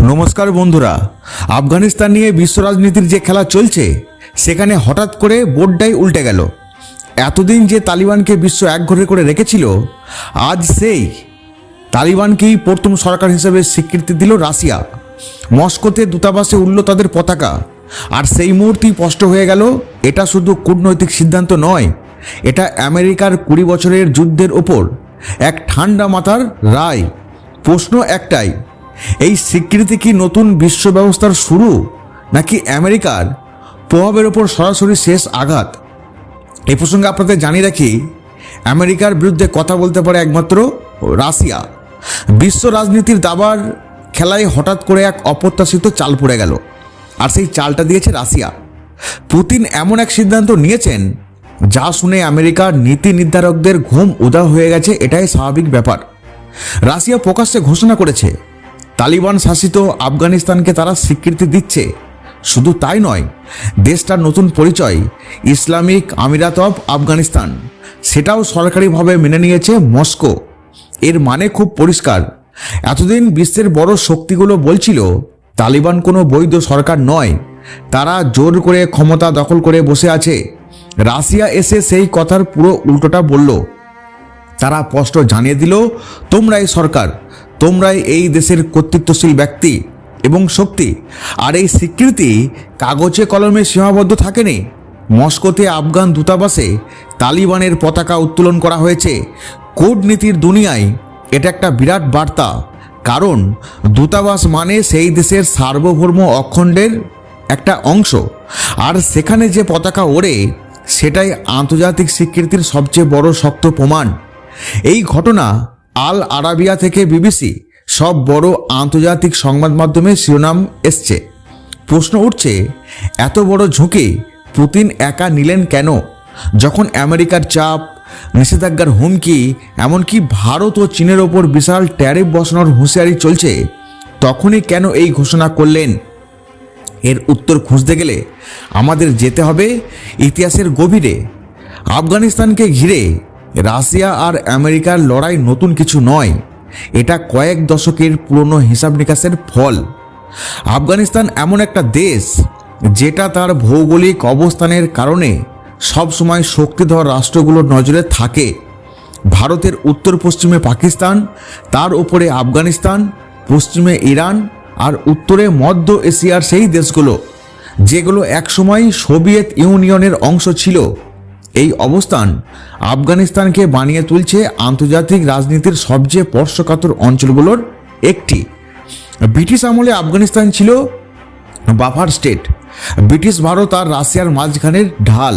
নমস্কার বন্ধুরা। আফগানিস্তান নিয়ে বিশ্ব রাজনীতির যে খেলা চলছে, সেখানে হঠাৎ করে বোর্ডটাই উল্টে গেল। এতদিন যে তালিবানকে বিশ্ব একঘরে করে রেখেছিল, আজ সেই তালিবানকেই প্রথম সরকার হিসেবে স্বীকৃতি দিল রাশিয়া। মস্কোতে দূতাবাসে উঠল তাদের পতাকা। আর সেই মুহূর্তেই স্পষ্ট হয়ে গেল, এটা শুধু কূটনৈতিক সিদ্ধান্ত নয়, এটা আমেরিকার কুড়ি বছরের যুদ্ধের ওপর এক ঠান্ডা মাথার রায়। প্রশ্ন একটাই এই স্বীকৃতি কি নতুন বিশ্ব ব্যবস্থার শুরু, নাকি আমেরিকার প্রভাবের ওপর সরাসরি শেষ আঘাত? এই প্রসঙ্গে আপনাদের জানিয়ে রাখি, আমেরিকার বিরুদ্ধে কথা বলতে পারে একমাত্র রাশিয়া। বিশ্ব রাজনীতির দাবার খেলায় হঠাৎ করে এক অপ্রত্যাশিত চাল পড়ে গেল, আর সেই চালটা দিয়েছে রাশিয়া। পুতিন এমন এক সিদ্ধান্ত নিয়েছেন, যা শুনে আমেরিকার নীতি নির্ধারকদের ঘুম উদা হয়ে গেছে, এটাই স্বাভাবিক ব্যাপার। রাশিয়া প্রকাশ্যে ঘোষণা করেছে তালিবান শাসিত আফগানিস্তানকে তারা স্বীকৃতি দিচ্ছে। শুধু তাই নয়, দেশটার নতুন পরিচয়, ইসলামিক আমিরাত অফ আফগানিস্তান, সেটাও সরকারিভাবে মেনে নিয়েছে মস্কো। এর মানে খুব পরিষ্কার। এতদিন বিশ্বের বড় শক্তিগুলো বলছিল, তালিবান কোনো বৈধ সরকার নয়, তারা জোর করে ক্ষমতা দখল করে বসে আছে। রাশিয়া এসে সেই কথার পুরো উল্টোটা বলল। তারা স্পষ্ট জানিয়ে দিল তোমরাই সরকার তোমরাই এই দেশের কর্তৃত্বশীল ব্যক্তি এবং শক্তি। আর এই স্বীকৃতি কাগজে কলমে সীমাবদ্ধ থাকেনি। মস্কোতে আফগান দূতাবাসে তালিবানের পতাকা উত্তোলন করা হয়েছে। কূটনীতির দুনিয়ায় এটা একটা বিরাট বার্তা। কারণ দূতাবাস মানে সেই দেশের সার্বভৌম অখণ্ডের একটা অংশ। আর সেখানে যে পতাকা ওড়ে, সেটাই আন্তর্জাতিক স্বীকৃতির সবচেয়ে বড় শক্ত প্রমাণ। এই ঘটনা আল আরাবিয়া থেকে বিবিসি সব বড় আন্তর্জাতিক সংবাদ মাধ্যমে শিরোনাম এসছে। প্রশ্ন উঠছে, এত বড় ঝুঁকি পুতিন একা নিলেন কেন? যখন আমেরিকার চাপ, নিষেধাজ্ঞার হুমকি, এমনকি ভারত ও চীনের ওপর বিশাল ট্যারিফ বসানোর হুঁশিয়ারি চলছে, তখনই কেন এই ঘোষণা করলেন? এর উত্তর খুঁজতে গেলে আমাদের যেতে হবে ইতিহাসের গভীরে, আফগানিস্তানকে ঘিরে। রাশিয়া আর আমেরিকার লড়াই নতুন কিছু নয়। এটা কয়েক দশকের পুরনো হিসাব নিকাশের ফল। আফগানিস্তান এমন একটা দেশ, যেটা তার ভৌগোলিক অবস্থানের কারণে সবসময় শক্তিধর রাষ্ট্রগুলোর নজরে থাকে। ভারতের উত্তর পশ্চিমে পাকিস্তান, তার উপরে আফগানিস্তান, পশ্চিমে ইরান আর উত্তরে মধ্য এশিয়ার সেই দেশগুলো, যেগুলো একসময় সোভিয়েত ইউনিয়নের অংশ ছিল। এই অবস্থান আফগানিস্তানকে বানিয়ে তুলছে আন্তর্জাতিক রাজনীতির সবচেয়ে স্পর্শকাতর অঞ্চলগুলোর একটি। ব্রিটিশ আমলে আফগানিস্তান ছিল বাফার স্টেট। ব্রিটিশ ভারত আর রাশিয়ার মাঝখানের ঢাল।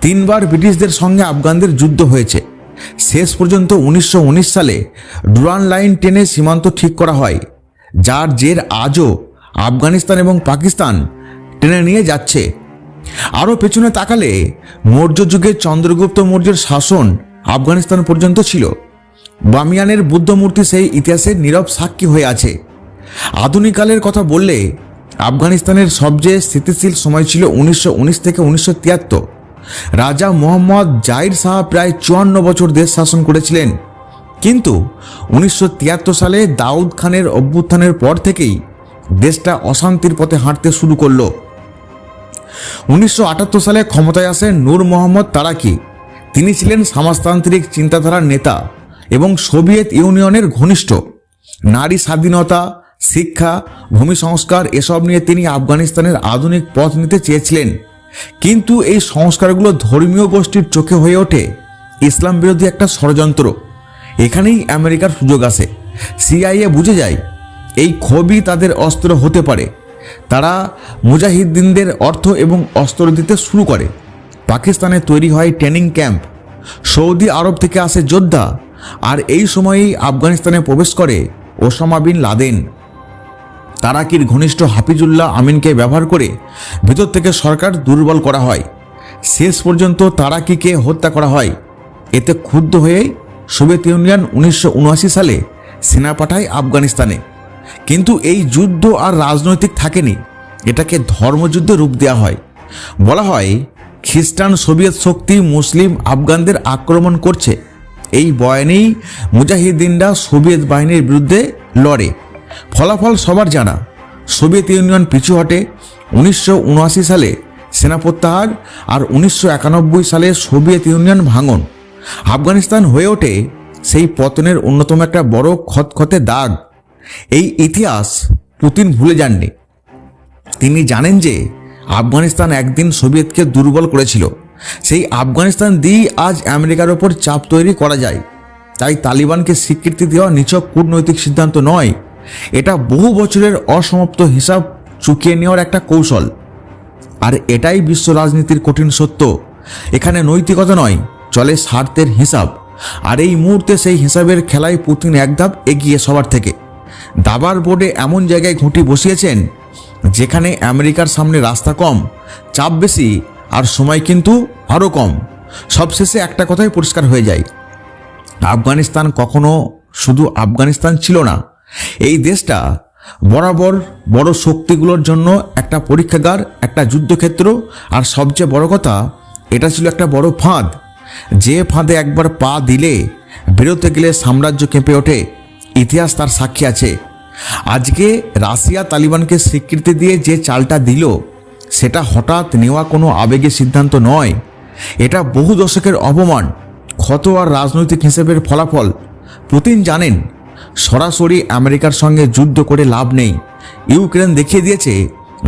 তিনবার ব্রিটিশদের সঙ্গে আফগানদের যুদ্ধ হয়েছে। শেষ পর্যন্ত উনিশশো উনিশ সালে ডুরান লাইন টেনে সীমান্ত ঠিক করা হয়, যার জের আজও আফগানিস্তান এবং পাকিস্তান টেনে নিয়ে যাচ্ছে। আরও পেছনে তাকালে মৌর্য যুগে চন্দ্রগুপ্ত মৌর্যের শাসন আফগানিস্তান পর্যন্ত ছিল। বামিয়ানের বুদ্ধমূর্তি সেই ইতিহাসের নীরব সাক্ষী হয়ে আছে। আধুনিককালের কথা বললে আফগানিস্তানের সবচেয়ে স্থিতিশীল সময় ছিল উনিশশো উনিশ থেকে উনিশশো তিয়াত্তর। রাজা মোহাম্মদ জাহির শাহ প্রায় চুয়ান্ন বছর দেশ শাসন করেছিলেন। কিন্তু উনিশশো তিয়াত্তর সালে দাউদ খানের অভ্যুত্থানের পর থেকেই দেশটা অশান্তির পথে হাঁটতে শুরু করল। উনিশশো আটাত্তর সালে ক্ষমতায় আসেন নূর মোহাম্মদ তারাকি। তিনি ছিলেন সমাজতান্ত্রিক চিন্তাধারার নেতা এবং সোভিয়েত ইউনিয়নের ঘনিষ্ঠ। নারী স্বাধীনতা, শিক্ষা, ভূমি সংস্কার এসব নিয়ে তিনি আফগানিস্তানের আধুনিক পথ নিতে চেয়েছিলেন। কিন্তু এই সংস্কারগুলো ধর্মীয় গোষ্ঠীর চোখে হয়ে ওঠে। ইসলাম বিরোধী একটা ষড়যন্ত্র। এখানেই আমেরিকার সুযোগ আসে। সিআইএ বুঝে যায়, এই ক্ষোভই তাদের অস্ত্র হতে পারে। তারা মুজাহিদ্দিনদের অর্থ এবং অস্ত্র দিতে শুরু করে। পাকিস্তানে তৈরি হয় ট্রেনিং ক্যাম্প। সৌদি আরব থেকে আসে যোদ্ধা। আর এই সময়েই আফগানিস্তানে প্রবেশ করে ওসামা বিন লাদেন। তারাকির ঘনিষ্ঠ হাফিজুল্লাহ আমিনকে ব্যবহার করে ভেতর থেকে সরকার দুর্বল করা হয়। শেষ পর্যন্ত তারাকিকে হত্যা করা হয়। এতে ক্ষুব্ধ হয়ে সোভিয়েত ইউনিয়ন উনিশশো উনআশি সালে সেনা পাঠায় আফগানিস্তানে। কিন্তু এই যুদ্ধ আর রাজনৈতিক থাকেনি। এটাকে ধর্মযুদ্ধে রূপ দেওয়া হয়। বলা হয়, খ্রিস্টান সোভিয়েত শক্তি মুসলিম আফগানদের আক্রমণ করছে। এই বয়ানেই মুজাহিদ্দিনরা সোভিয়েত বাহিনীর বিরুদ্ধে লড়ে। ফলাফল সবার জানা। সোভিয়েত ইউনিয়ন পিছু হটে। উনিশশো উনআশি সালে সেনা প্রত্যাহার আর উনিশশো একানব্বই সালে সোভিয়েত ইউনিয়ন ভাঙন। আফগানিস্তান হয়ে ওঠে সেই পতনের অন্যতম একটা বড় খতখতে দাগ। এই ইতিহাস পুতিন ভুলে যাননি। তিনি জানেন যে আফগানিস্তান একদিন সোভিয়েতকে দুর্বল করেছিল। সেই আফগানিস্তান দিয়েই আজ আমেরিকার ওপর চাপ তৈরি করা যায়। তাই তালিবানকে স্বীকৃতি দেওয়া নিছক কূটনৈতিক সিদ্ধান্ত নয়, এটা বহু বছরের অসমাপ্ত হিসাব চুকিয়ে নেওয়ার একটা কৌশল। আর এটাই বিশ্ব রাজনীতির কঠিন সত্য। এখানে নৈতিকতা নয়, চলে স্বার্থের হিসাব। আর এই মুহূর্তে সেই হিসাবের খেলায় পুতিন এক ধাপ এগিয়ে সবার থেকে। দাবার বোর্ডে এমন জায়গায় ঘুঁটি বসিয়েছেন, যেখানে আমেরিকার সামনে রাস্তা কম, চাপ বেশি আর সময় কিন্তু আরও কম। সবশেষে একটা কথাই পরিষ্কার হয়ে যায়। আফগানিস্তান কখনো শুধু আফগানিস্তান ছিল না, এই দেশটা বরাবর বড় শক্তিগুলোর জন্য একটা পরীক্ষাগার, একটা যুদ্ধক্ষেত্র আর সবচেয়ে বড় কথা, এটা ছিল একটা বড় ফাঁদ। যে ফাঁদে একবার পা দিলে বেরোতে গেলে সাম্রাজ্য কেঁপে ওঠে। ইতিহাস তার সাক্ষী আছে। আজকে রাশিয়া তালিবানকে স্বীকৃতি দিয়ে যে চালটা দিল, সেটা হঠাৎ নেওয়া কোনো আবেগের সিদ্ধান্ত নয়। এটা বহু দশকের অপমান, ক্ষত আর রাজনৈতিক হিসেবের ফলাফল। পুতিন জানেন, সরাসরি আমেরিকার সঙ্গে যুদ্ধ করে লাভ নেই। ইউক্রেন দেখিয়ে দিয়েছে,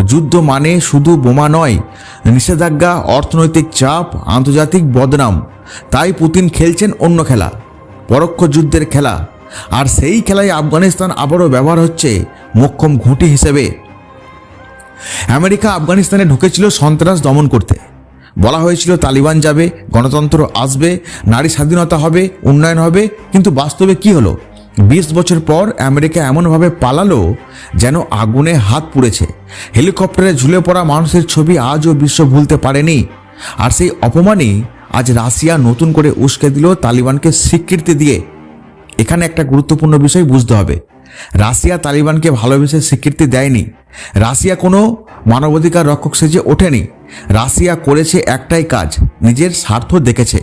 যুদ্ধ মানে শুধু বোমা নয়, নিষেধাজ্ঞা, অর্থনৈতিক চাপ, আন্তর্জাতিক বদনাম। তাই পুতিন খেলছেন অন্য খেলা, পরোক্ষ যুদ্ধের খেলা। আর সেই খেলায় আফগানিস্তান আবারও ব্যবহার হচ্ছে মোক্ষম ঘুঁটি হিসেবে। আমেরিকা আফগানিস্তানে ঢুকেছিল সন্ত্রাস দমন করতে। বলা হয়েছিল তালিবান যাবে, গণতন্ত্র আসবে, নারী স্বাধীনতা হবে, উন্নয়ন হবে, কিন্তু বাস্তবে কি হলো? বিশ বছর পর আমেরিকা এমনভাবে পালালো যেন আগুনে হাত পুড়েছে। হেলিকপ্টারে ঝুলে পড়া মানুষের ছবি আজও বিশ্ব ভুলতে পারেনি। আর সেই অপমানই আজ রাশিয়া নতুন করে উস্কে দিল তালিবানকে স্বীকৃতি দিয়ে। এখানে একটা গুরুত্বপূর্ণ বিষয় বুঝতে হবে। রাশিয়া তালিবানকে ভালোবেসে স্বীকৃতি দেয়নি। রাশিয়া কোনো মানবাধিকার রক্ষক সেজে ওঠেনি। রাশিয়া করেছে একটাই কাজ, নিজের স্বার্থ দেখেছে।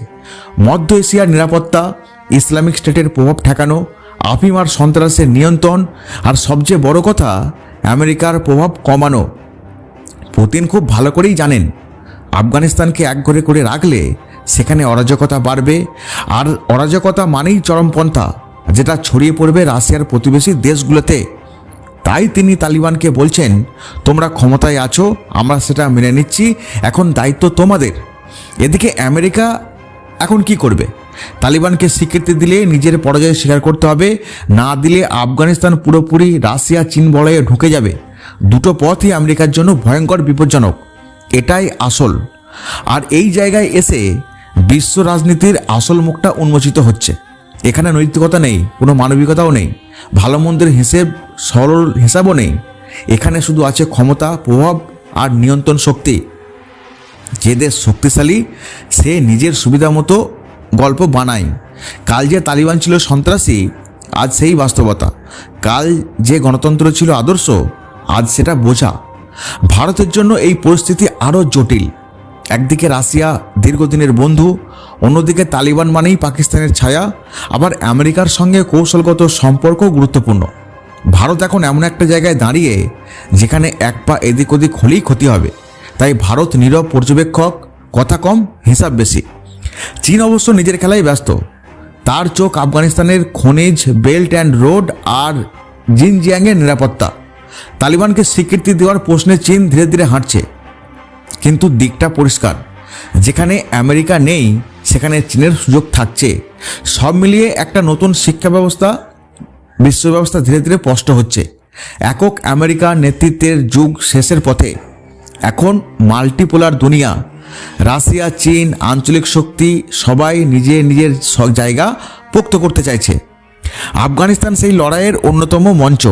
মধ্য এশিয়ার নিরাপত্তা, ইসলামিক স্টেটের প্রভাব ঠেকানো, আফিম আর সন্ত্রাসের নিয়ন্ত্রণ, আর সবচেয়ে বড় কথা, আমেরিকার প্রভাব কমানো। পুতিন খুব ভালো করেই জানেন, আফগানিস্তানকে একঘরে করে রাখলে সেখানে অরাজকতা বাড়বে, আর অরাজকতা মানেই চরমপন্থা। যেটা ছড়িয়ে পড়বে রাশিয়ার প্রতিবেশী দেশগুলোতে। তাই তিনি তালিবানকে বলছেন, তোমরা ক্ষমতায় আছো, আমরা সেটা মেনে নিচ্ছি, এখন দায়িত্ব তোমাদের। এদিকে আমেরিকা এখন কি করবে? তালিবানকে স্বীকৃতি দিলে নিজের পরাজয় স্বীকার করতে হবে, না দিলে আফগানিস্তান পুরোপুরি রাশিয়া চীন বলয়ে ঢুকে যাবে। দুটো পথই আমেরিকার জন্য ভয়ঙ্কর, বিপজ্জনক। এটাই আসল। আর এই জায়গায় এসে বিশ্ব রাজনীতির আসল মুখটা উন্মোচিত হচ্ছে। এখানে নৈতিকতা নেই, কোনো মানবিকতাও নেই, ভালো মন্দের হিসেব, সরল হিসাবও নেই। এখানে শুধু আছে ক্ষমতা, প্রভাব আর নিয়ন্ত্রণ শক্তি। যে দেশ শক্তিশালী, সে নিজের সুবিধা মতো গল্প বানায়। কাল যে তালিবান ছিল সন্ত্রাসী, আজ সেই বাস্তবতা। কাল যে গণতন্ত্র ছিল আদর্শ, আজ সেটা বোঝা। ভারতের জন্য এই পরিস্থিতি আরও জটিল। একদিকে রাশিয়া দীর্ঘদিনের বন্ধু, অন্যদিকে তালিবান মানেই পাকিস্তানের ছায়া, আবার আমেরিকার সঙ্গে কৌশলগত সম্পর্ক গুরুত্বপূর্ণ। ভারত এখন এমন একটা জায়গায় দাঁড়িয়ে, যেখানে এক পা এদিক ওদিক হলেই ক্ষতি হবে। তাই ভারত নীরব পর্যবেক্ষক, কথা কম, হিসাব বেশি। চীন অবশ্য নিজের খেলায় ব্যস্ত। তার চোখ আফগানিস্তানের খনিজ, বেল্ট অ্যান্ড রোড আর জিনজিয়াংয়ের নিরাপত্তা। তালিবানকে স্বীকৃতি দেওয়ার প্রশ্নে চীন ধীরে ধীরে হাঁটছে। কিন্তু দিকটা পরিষ্কার। যেখানে আমেরিকা নেই, সেখানে চীনের সুযোগ থাকছে। সব মিলিয়ে একটা নতুন শিক্ষা ব্যবস্থা বিশ্ব ব্যবস্থা ধীরে ধীরে স্পষ্ট হচ্ছে। একক আমেরিকার নেতৃত্বের যুগ শেষের পথে। এখন মাল্টিপোলার দুনিয়া। রাশিয়া, চীন, আঞ্চলিক শক্তি সবাই নিজে নিজের জায়গা পোক্ত করতে চাইছে। আফগানিস্তান সেই লড়াইয়ের অন্যতম মঞ্চ।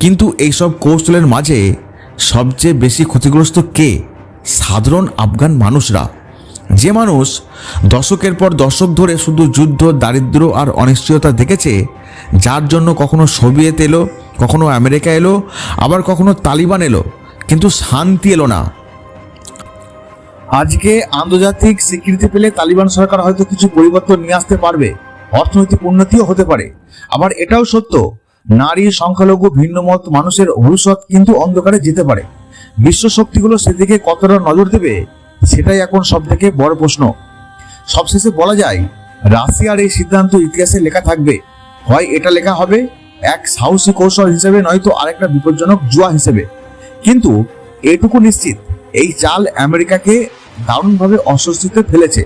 কিন্তু এইসব কৌশলের মাঝে সবচেয়ে বেশি ক্ষতিগ্রস্ত কে? সাধারণ আফগান মানুষরা। যে মানুষ দশকের পর দশক ধরে শুধু যুদ্ধ, দারিদ্র আর অনিশ্চয়তা দেখেছে, যার জন্য কখনো সোভিয়েত এলো, কখনো আমেরিকা এলো, আবার কখনো তালিবান এলো, কিন্তু শান্তি এলো না। আজকে আন্তর্জাতিক স্বীকৃতি পেলে তালিবান সরকার হয়তো কিছু পরিবর্তন নিয়ে আসতে পারবে, অর্থনৈতিক উন্নতিও হতে পারে। আবার এটাও সত্য, নারী সংখ্যালঘু ভিন্নমত মানুষের ভবিষ্যৎ কিন্তু অন্ধকারে যেতে পারে। বিশ্ব শক্তিগুলো সেদিকে কতটা নজর দেবে, সেটাই এখন সব থেকে বড় প্রশ্ন। সবশেষে বলা যায়, রাশিয়ার এই সিদ্ধান্ত ইতিহাসে লেখা থাকবে। হয় এটা লেখা হবে এক সাহসী কৌশল হিসেবে নয়তো আরেকটা বিপজ্জনক জুয়া হিসেবে। কিন্তু এটুকু নিশ্চিত, এই চাল আমেরিকাকে দারুণভাবে অস্বস্তিতে ফেলেছে।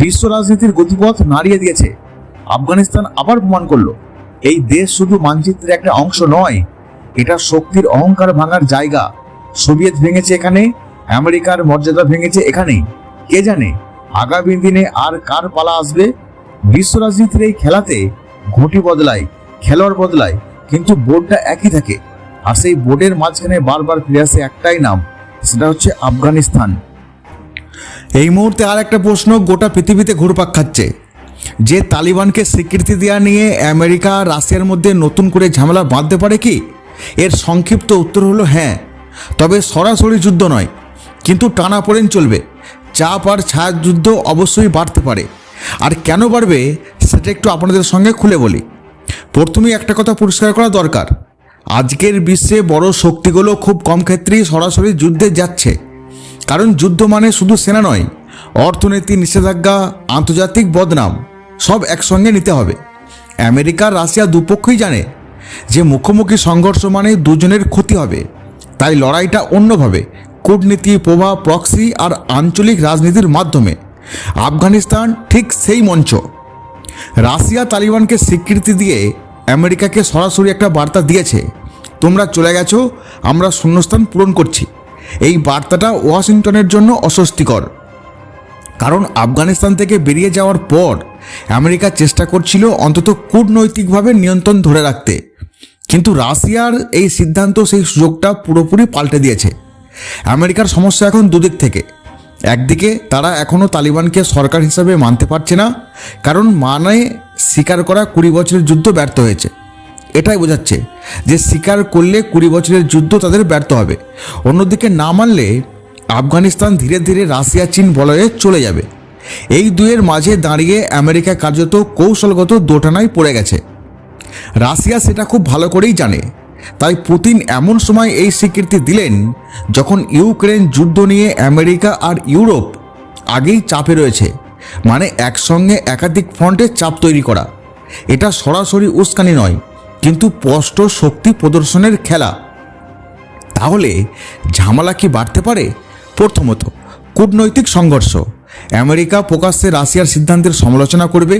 বিশ্ব রাজনীতির গতিপথ নাড়িয়ে দিয়েছে। আফগানিস্তান আবার প্রমাণ করল, এই দেশ শুধু মানচিত্রের একটা অংশ নয়, এটা শক্তির অহংকার ভাঙার জায়গা। সোভিয়েত ভেঙেছে এখানে, আমেরিকার মর্যাদা ভেঙেছে এখানে। কে জানে, আগামী দিনে আর কার পালা আসবে? বিশ্ব রাজনীতির এই খেলাতে ঘুঁটি বদলায়, খেলোয়াড় বদলায়, কিন্তু বোর্ডটা একই থাকে। আর সেই বোর্ডের মাঝখানে বারবার ফিরে আসে একটাই নাম, সেটা হচ্ছে আফগানিস্তান। এই মুহূর্তে আর একটা প্রশ্ন, গোটা পৃথিবীতে ঘুরপাক খাচ্ছে। যে তালিবানকে স্বীকৃতি দেওয়া নিয়ে আমেরিকা, রাশিয়ার মধ্যে নতুন করে ঝামেলা বাঁধতে পারে কি? এর সংক্ষিপ্ত উত্তর হলো হ্যাঁ। তবে সরাসরি যুদ্ধ নয়, কিন্তু টানাপোড়েন চলবে। চাপ আর ছায়ার যুদ্ধ অবশ্যই বাড়তে পারে। আর কেন বাড়বে, সেটা একটু আপনাদের সঙ্গে খুলে বলি। প্রথমেই একটা কথা পরিষ্কার করা দরকার। আজকের বিশ্বে বড় শক্তিগুলো খুব কম ক্ষেত্রেই সরাসরি যুদ্ধে যাচ্ছে। কারণ যুদ্ধ মানে শুধু সেনা নয়, অর্থনীতি, নিষেধাজ্ঞা, আন্তর্জাতিক বদনাম, সব একসঙ্গে নিতে হবে। আমেরিকা, রাশিয়া দুপক্ষই জানে যে মুখোমুখি সংঘর্ষ মানে দুজনের ক্ষতি হবে। তাই লড়াইটা অন্যভাবে, কূটনীতি, প্রভাব প্রক্সি আর আঞ্চলিক রাজনীতির মাধ্যমে। আফগানিস্তান ঠিক সেই মঞ্চ। রাশিয়া তালিবানকে স্বীকৃতি দিয়ে আমেরিকাকে সরাসরি একটা বার্তা দিয়েছে, তোমরা চলে গেছো, আমরা শূন্যস্থান পূরণ করছি। এই বার্তাটা ওয়াশিংটনের জন্য অস্বস্তিকর। কারণ আফগানিস্তান থেকে বেরিয়ে যাওয়ার পর আমেরিকা চেষ্টা করছিল অন্তত কূটনৈতিকভাবে নিয়ন্ত্রণ ধরে রাখতে। কিন্তু রাশিয়ার এই সিদ্ধান্ত, সেই সুযোগটা পুরোপুরি পাল্টে দিয়েছে। আমেরিকার সমস্যা এখন দুদিক থেকে। একদিকে তারা এখনও তালিবানকে সরকার হিসাবে মানতে পারছে না, কারণ মানে স্বীকার করা কুড়ি বছরের যুদ্ধ ব্যর্থ হয়েছে। এটাই বোঝাচ্ছে যে স্বীকার করলে কুড়ি বছরের যুদ্ধ তাদের ব্যর্থ হবে। অন্যদিকে না মানলে আফগানিস্তান ধীরে ধীরে রাশিয়া চীন বলয়ে চলে যাবে। এই দুয়ের মাঝে দাঁড়িয়ে আমেরিকা কার্যত কৌশলগত দোটানায় পড়ে গেছে। রাশিয়া সেটা খুব ভালো করেই জানে। তাই পুতিন এমন সময় এই স্বীকৃতি দিলেন যখন ইউক্রেন যুদ্ধ নিয়ে আমেরিকা আর ইউরোপ আগেই চাপে রয়েছে মানে একসঙ্গে একাধিক ফ্রন্টে চাপ তৈরি করা। এটা সরাসরি উস্কানি নয়, কিন্তু স্পষ্ট শক্তি প্রদর্শনের খেলা। তাহলে ঝামেলা কি বাড়তে পারে? প্রথমত, কূটনৈতিক সংঘর্ষ। আমেরিকা প্রকাশ্যে রাশিয়ার সিদ্ধান্তের সমালোচনা করবে,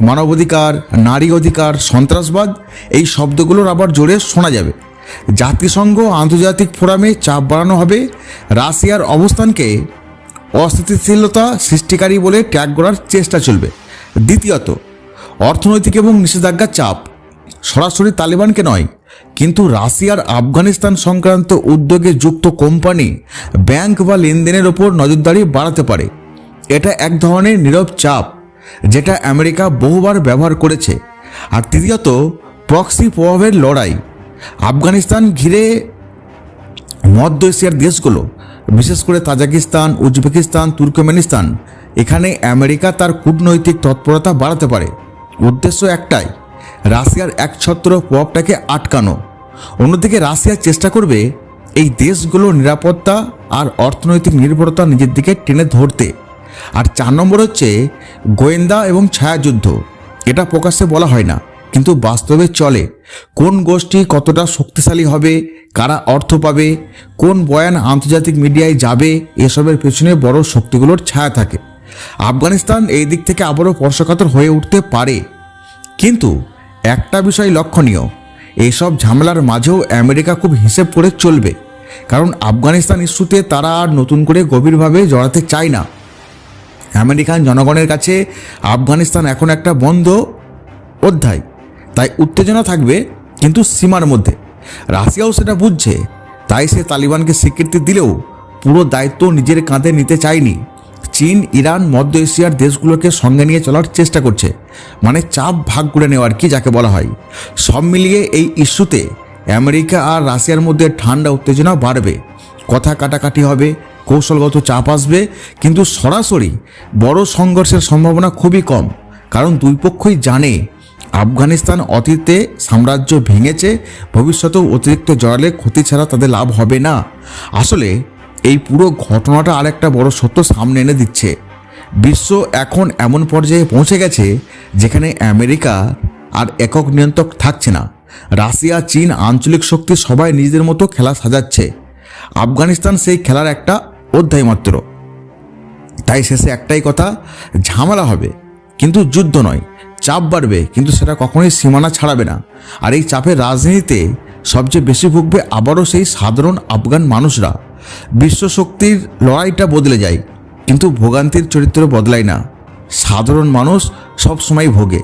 মানবাধিকার, নারী অধিকার, সন্ত্রাসবাদ, এই শব্দগুলোর আবার জোরে শোনা যাবে। জাতিসংঘ আন্তর্জাতিক ফোরামে চাপ বাড়ানো হবে, রাশিয়ার অবস্থানকে অস্থিতিশীলতা সৃষ্টিকারী বলে ট্যাগ করার চেষ্টা চলবে। দ্বিতীয়ত, অর্থনৈতিক এবং নিষেধাজ্ঞার চাপ সরাসরি তালিবানকে নয়, কিন্তু রাশিয়ার আফগানিস্তান সংক্রান্ত উদ্যোগে যুক্ত কোম্পানি, ব্যাংক বা লেনদেনের ওপর নজরদারি বাড়াতে পারে। এটা এক ধরনের নীরব চাপ, যেটা আমেরিকা বহুবার ব্যবহার করেছে। আর তৃতীয়ত, প্রক্সি প্রভাবের লড়াই। আফগানিস্তান ঘিরে মধ্য এশিয়ার দেশগুলো, বিশেষ করে তাজাকিস্তান, উজবেকিস্তান, তুর্কমেনিস্তান, এখানে আমেরিকা তার কূটনৈতিক তৎপরতা বাড়াতে পারে। উদ্দেশ্য একটাই, রাশিয়ার একছত্র প্রভাবটাকে আটকানো। অন্যদিকে রাশিয়া চেষ্টা করবে এই দেশগুলোর নিরাপত্তা আর অর্থনৈতিক নির্ভরতা নিজের দিকে টেনে ধরতে। আর চার নম্বর হচ্ছে গোয়েন্দা এবং ছায়াযুদ্ধ। এটা প্রকাশ্যে বলা হয় না, কিন্তু বাস্তবে চলে। কোন গোষ্ঠী কতটা শক্তিশালী হবে, কারা অর্থ পাবে, কোন বয়ান আন্তর্জাতিক মিডিয়ায় যাবে, এসবের পেছনে বড় শক্তিগুলোর ছায়া থাকে। আফগানিস্তান এই দিক থেকে আবারও স্পর্শকাতর হয়ে উঠতে পারে। কিন্তু একটা বিষয় লক্ষণীয় এইসব ঝামেলার মাঝেও আমেরিকা খুব হিসেব করে চলবে। কারণ আফগানিস্তান ইস্যুতে তারা আর নতুন করে গভীরভাবে জড়াতে চায় না। আমেরিকান জনগণের কাছে আফগানিস্তান এখন একটা বন্ধ অধ্যায়। তাই উত্তেজনা থাকবে কিন্তু সীমার মধ্যে। রাশিয়াও সেটা বুঝছে, তাই সে তালিবানকে স্বীকৃতি দিলেও পুরো দায়িত্ব নিজের কাঁধে নিতে চায়নি। চীন, ইরান, মধ্য এশিয়ার দেশগুলোকে সঙ্গে নিয়ে চলার চেষ্টা করছে মানে চাপ ভাগ করে নেওয়ার কি যাকে বলা হয়। সব মিলিয়ে এই ইস্যুতে আমেরিকা আর রাশিয়ার মধ্যে ঠান্ডা উত্তেজনা বাড়বে। কথা কাটাকাটি হবে কৌশলগত চাপ আসবে, কিন্তু সরাসরি বড় সংঘর্ষের সম্ভাবনা খুবই কম। কারণ দুই পক্ষই জানে, আফগানিস্তান অতীতে সাম্রাজ্য ভেঙেছে, ভবিষ্যতেও অতিরিক্ত জড়ালে ক্ষতি ছাড়া তাদের লাভ হবে না। আসলে, এই পুরো ঘটনাটা আরেকটা বড় সত্য সামনে এনে দিচ্ছে। বিশ্ব এখন এমন পর্যায়ে পৌঁছে গেছে, যেখানে আমেরিকা আর একক নিয়ন্ত্রক থাকছে না। রাশিয়া, চীন, আঞ্চলিক শক্তি সবাই নিজেদের মতো খেলা সাজাচ্ছে। আফগানিস্তান সেই খেলার একটা অধ্যায় মাত্র। তাই শেষে একটাই কথা, ঝামেলা হবে, কিন্তু যুদ্ধ নয়, চাপ বাড়বে, কিন্তু সেটা কখনোই সীমানা ছাড়াবে না। আর এই চাপের রাজনীতিতে সবচেয়ে বেশি ভুগবে আবারও সেই সাধারণ আফগান মানুষরা। বিশ্বশক্তির লড়াইটা বদলে যায়, কিন্তু ভোগান্তির চরিত্র বদলায় না। সাধারণ মানুষ সবসময় ভোগে।